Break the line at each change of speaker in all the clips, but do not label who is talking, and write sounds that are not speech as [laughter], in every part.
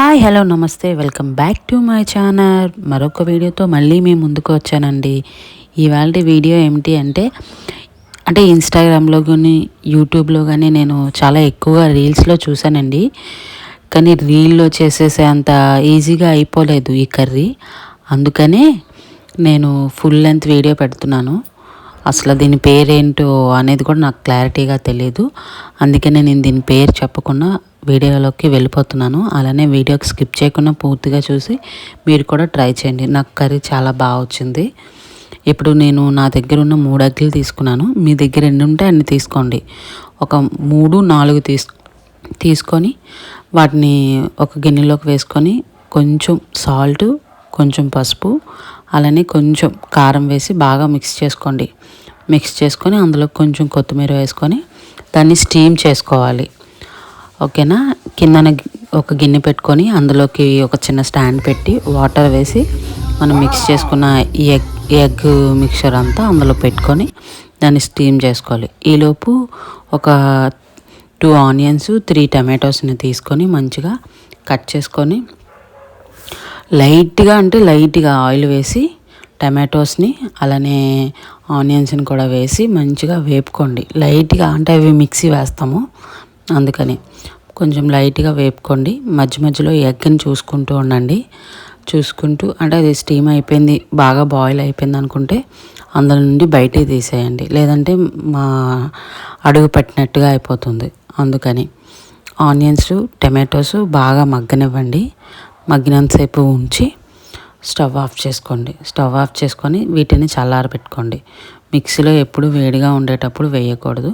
Hi hello నమస్తే welcome back to my channel. మరొక వీడియోతో మళ్ళీ మేము ముందుకు వచ్చానండి. ఇవాళ వీడియో ఏమిటి అంటే అంటే ఇన్స్టాగ్రామ్లో కానీ యూట్యూబ్లో కానీ నేను చాలా ఎక్కువగా రీల్స్లో చూశానండి. కానీ రీల్లో చేసేసే అంత ఈజీగా అయిపోలేదు ఈ కర్రీ. అందుకనే నేను ఫుల్ లెంత్ వీడియో పెడుతున్నాను. అసలు దీని పేరేంటో అనేది కూడా నాకు క్లారిటీగా తెలియదు అందుకనే నేను దీని పేరు చెప్పకుండా వీడియోలోకి వెళ్ళిపోతున్నాను. అలానే వీడియోకి స్కిప్ చేయకుండా పూర్తిగా చూసి మీరు కూడా ట్రై చేయండి. నాకు కర్రీ చాలా బాగా వచ్చింది. ఇప్పుడు నేను నా దగ్గర ఉన్న మూడు అగ్గిలు తీసుకున్నాను. మీ దగ్గర ఎన్ని ఉంటే అన్ని తీసుకోండి. ఒక మూడు నాలుగు తీసు తీసుకొని వాటిని ఒక గిన్నెలోకి వేసుకొని కొంచెం సాల్ట్ కొంచెం పసుపు అలానే కొంచెం కారం వేసి బాగా మిక్స్ చేసుకోండి. మిక్స్ చేసుకొని అందులో కొంచెం కొత్తిమీర వేసుకొని దాన్ని స్టీమ్ చేసుకోవాలి. ఓకేనా? కిందన ఒక గిన్నె పెట్టుకొని అందులోకి ఒక చిన్న స్టాండ్ పెట్టి వాటర్ వేసి మనం మిక్స్ చేసుకున్న ఈ ఎగ్ ఎగ్ మిక్చర్ అంతా అందులో పెట్టుకొని దాన్ని స్టీమ్ చేసుకోవాలి. ఈలోపు ఒక టూ ఆనియన్స్ త్రీ టమాటోస్ని తీసుకొని మంచిగా కట్ చేసుకొని లైట్గా అంటే లైట్గా ఆయిల్ వేసి టమాటోస్ని అలానే ఆనియన్స్ని కూడా వేసి మంచిగా వేపుకోండి. లైట్గా అంటే అవి మిక్సీ వేస్తాము అందుకని. కొంచెం లైట్గా వేపుకోండి. మధ్య మధ్యలో ఎగ్ని చూసుకుంటూ ఉండండి. చూసుకుంటూ అంటే అది స్టీమ్ అయిపోయింది బాగా బాయిల్ అయిపోయింది అనుకుంటే అందులో నుండి బయటే తీసేయండి. లేదంటే మా అడుగు పెట్టినట్టుగా అయిపోతుంది. అందుకని ఆనియన్స్ టమాటోస్ బాగా మగ్గనివ్వండి. మగ్గినంతసేపు ఉంచి స్టవ్ ఆఫ్ చేసుకోండి. స్టవ్ ఆఫ్ చేసుకొని వీటిని చల్లారబెట్టుకోండి. మిక్సీలో ఎప్పుడు వేడిగా ఉండేటప్పుడు వేయకూడదు.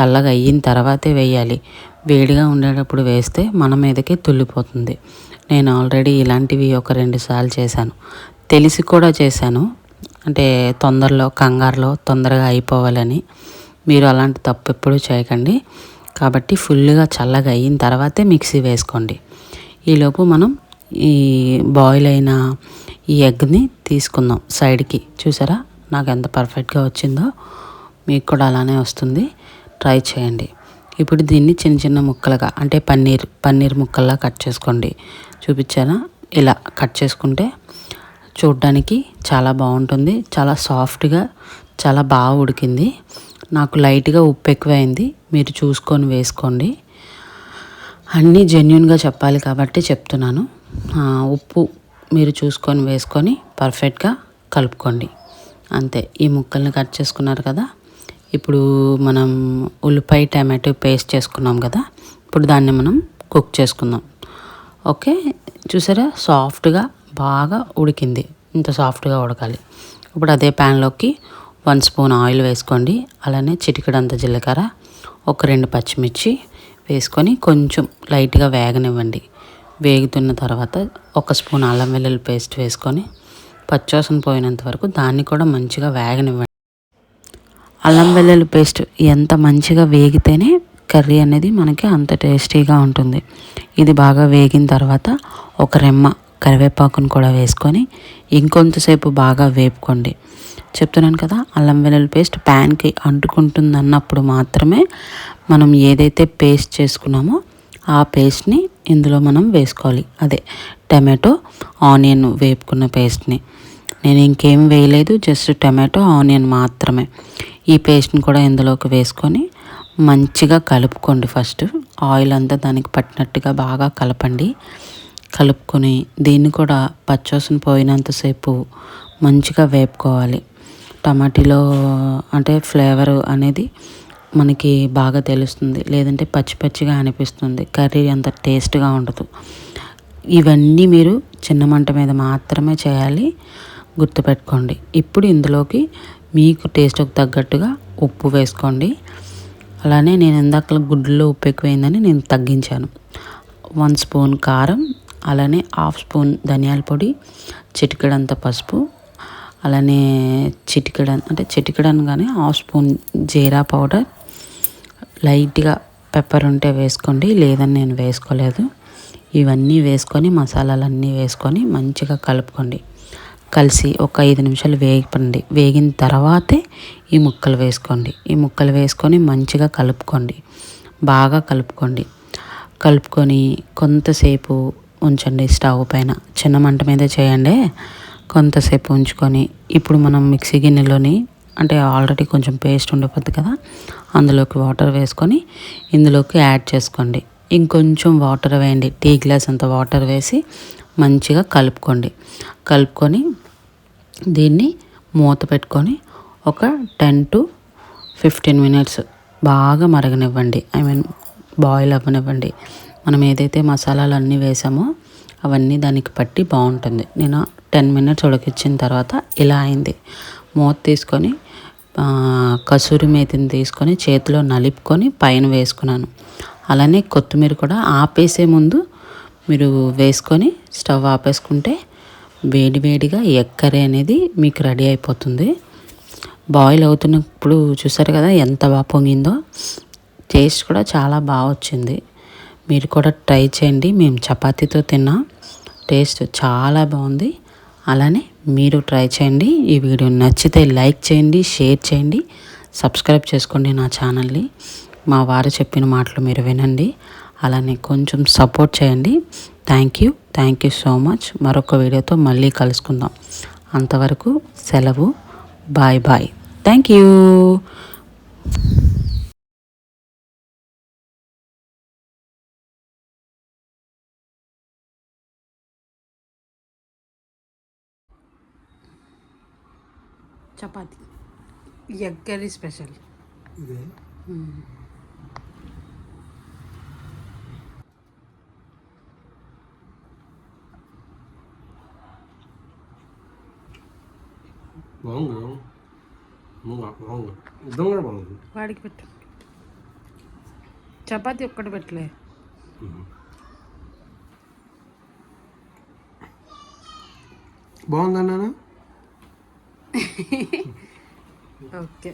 చల్లగా అయిన తర్వాతే వేయాలి. వేడిగా ఉండేటప్పుడు వేస్తే మన మీదకి తుల్లిపోతుంది. నేను ఆల్రెడీ ఇలాంటివి ఒక రెండు సార్లు చేశాను. తెలిసి కూడా చేశాను. అంటే తొందరలో కంగారులో తొందరగా అయిపోవాలని. మీరు అలాంటి తప్పు ఎప్పుడూ చేయకండి. కాబట్టి ఫుల్గా చల్లగా అయిన తర్వాతే మిక్సీ వేసుకోండి. ఈలోపు మనం ఈ బాయిల్ అయిన ఈ ఎగ్ని తీసుకుందాం సైడ్కి. చూసారా? నాకు ఎంత పర్ఫెక్ట్గా వచ్చిందో. మీకు కూడా అలానే వస్తుంది. ట్రై చేయండి. ఇప్పుడు దీన్ని చిన్న చిన్న ముక్కలుగా అంటే పన్నీర్ పన్నీర్ ముక్కల్లా కట్ చేసుకోండి. చూపించానా? ఇలా కట్ చేసుకుంటే చూడ్డానికి చాలా బాగుంటుంది. చాలా సాఫ్ట్గా చాలా బాగా ఉడికింది. నాకు లైట్గా ఉప్పు ఎక్కువైంది. మీరు చూసుకొని వేసుకోండి. అన్నీ జెన్యున్గా చెప్పాలి కాబట్టి చెప్తున్నాను. ఉప్పు మీరు చూసుకొని వేసుకొని పర్ఫెక్ట్గా కలుపుకోండి. అంతే. ఈ ముక్కల్ని కట్ చేసుకున్నారు కదా? ఇప్పుడు మనం ఉల్లిపాయ టమాటో పేస్ట్ చేసుకున్నాం కదా ఇప్పుడు దాన్ని మనం కుక్ చేసుకుందాం. ఓకే? చూసారా? సాఫ్ట్గా బాగా ఉడికింది. ఇంత సాఫ్ట్గా ఉడకాలి. ఇప్పుడు అదే ప్యాన్లోకి వన్ స్పూన్ ఆయిల్ వేసుకోండి. అలానే చిటికడంత జీలకర్ర ఒక రెండు పచ్చిమిర్చి వేసుకొని కొంచెం లైట్గా వేగనివ్వండి. వేగుతున్న తర్వాత ఒక స్పూన్ అల్లం వెల్లుల్లి పేస్ట్ వేసుకొని పచ్చోసన పోయినంత వరకు దాన్ని కూడా మంచిగా వేగనివ్వండి. అల్లం వెల్లుల్లి పేస్ట్ ఎంత మంచిగా వేగితేనే కర్రీ అనేది మనకి అంత టేస్టీగా ఉంటుంది. ఇది బాగా వేగిన తర్వాత ఒక రెమ్మ కరివేపాకును కూడా వేసుకొని ఇంకొంతసేపు బాగా వేపుకోండి. చెప్తున్నాను కదా అల్లం వెల్లుల్లి పేస్ట్ ప్యాన్కి అంటుకుంటుంది అన్నప్పుడు మాత్రమే మనం ఏదైతే పేస్ట్ చేసుకున్నామో ఆ పేస్ట్ని ఇందులో మనం వేసుకోవాలి. అదే టమాటో ఆనియన్ వేపుకున్న పేస్ట్ని. నేను ఇంకేం వేయలేదు జస్ట్ టమాటో ఆనియన్ మాత్రమే. ఈ పేస్ట్ని కూడా ఇందులోకి వేసుకొని మంచిగా కలుపుకోండి ఫస్ట్. ఆయిల్ అంతా దానికి పట్టినట్టుగా బాగా కలపండి. కలుపుకొని దీన్ని కూడా పచ్చోసన పోయినంతసేపు మంచిగా వేపుకోవాలి. టమాటీలో అంటే ఫ్లేవర్ అనేది మనకి బాగా తెలుస్తుంది. లేదంటే పచ్చి పచ్చిగా అనిపిస్తుంది. కర్రీ అంత టేస్ట్గా ఉండదు. ఇవన్నీ మీరు చిన్న మంట మీద మాత్రమే చేయాలి. గుర్తుపెట్టుకోండి. ఇప్పుడు ఇందులోకి మీకు టేస్ట్కి తగ్గట్టుగా ఉప్పు వేసుకోండి. అలానే నేను ఇందాక గుడ్లలో ఉప్పు ఎక్కువైందని నేను తగ్గించాను. వన్ స్పూన్ కారం అలానే హాఫ్ స్పూన్ ధనియాల పొడి చిటికడంత పసుపు అలానే చిటికడ అంటే చిటికడనగానే హాఫ్ స్పూన్ జీరా పౌడర్ లైట్గా పెప్పర్ ఉంటే వేసుకోండి లేదని నేను వేసుకోలేదు. ఇవన్నీ వేసుకొని మసాలాలన్నీ వేసుకొని మంచిగా కలుపుకోండి. కలిసి ఒక ఐదు నిమిషాలు వేగపండి. వేగిన తర్వాతే ఈ ముక్కలు వేసుకోండి. ఈ ముక్కలు వేసుకొని మంచిగా కలుపుకోండి. బాగా కలుపుకోండి. కలుపుకొని కొంతసేపు ఉంచండి స్టవ్ పైన. చిన్న మంట మీద చేయండి. కొంతసేపు ఉంచుకొని ఇప్పుడు మనం మిక్సీ గిన్నెలోని అంటే ఆల్రెడీ కొంచెం పేస్ట్ ఉండిపోద్ది కదా అందులోకి వాటర్ వేసుకొని ఇందులోకి యాడ్ చేసుకోండి. ఇంకొంచెం వాటర్ వేయండి. టీ గ్లాస్ అంత వాటర్ వేసి మంచిగా కలుపుకోండి. కలుపుకొని దీన్ని మూత పెట్టుకొని ఒక టెన్ టు ఫిఫ్టీన్ మినిట్స్ బాగా మరగనివ్వండి. ఐ మీన్ బాయిల్ అవ్వనివ్వండి. మనం ఏదైతే మసాలాలు అన్నీ వేసామో అవన్నీ దానికి పట్టి బాగుంటుంది. నేను టెన్ మినిట్స్ ఉడకించిన తర్వాత ఇలా అయింది. మూత తీసుకొని కసూరి మేతిని తీసుకొని చేతిలో నలుపుకొని పైన వేసుకున్నాను. అలానే కొత్తిమీర కూడా ఆపేసే ముందు మీరు వేసుకొని స్టవ్ ఆపేసుకుంటే వేడివేడిగా ఎగ్ కర్రీ అనేది మీకు రెడీ అయిపోతుంది. బాయిల్ అవుతున్నప్పుడు చూసారు కదా ఎంత బాగా పొంగిందో? టేస్ట్ కూడా చాలా బాగా వచ్చింది. మీరు కూడా ట్రై చేయండి. మేము చపాతీతో తిన్నాం టేస్ట్ చాలా బాగుంది. అలానే మీరు ట్రై చేయండి. ఈ వీడియో నచ్చితే లైక్ చేయండి షేర్ చేయండి సబ్స్క్రైబ్ చేసుకోండి నా ఛానల్ని. మా వారు చెప్పిన మాటలు మీరు వినండి. అలానే కొంచెం సపోర్ట్ చేయండి. Thank you. Thank you so much మరొక వీడియోతో మళ్ళీ కలుసుకుందాం. అంతవరకు సెలవు. Bye bye thank you chapati egg curry special
ఇదే బాగుంది బాగుంది ఇద్దరం కూడా బాగుంది
వాడికి పెట్టు. చపాతి ఒక్కటి పెట్టలే.
బాగుందా నాన్న [laughs]
ఓకే.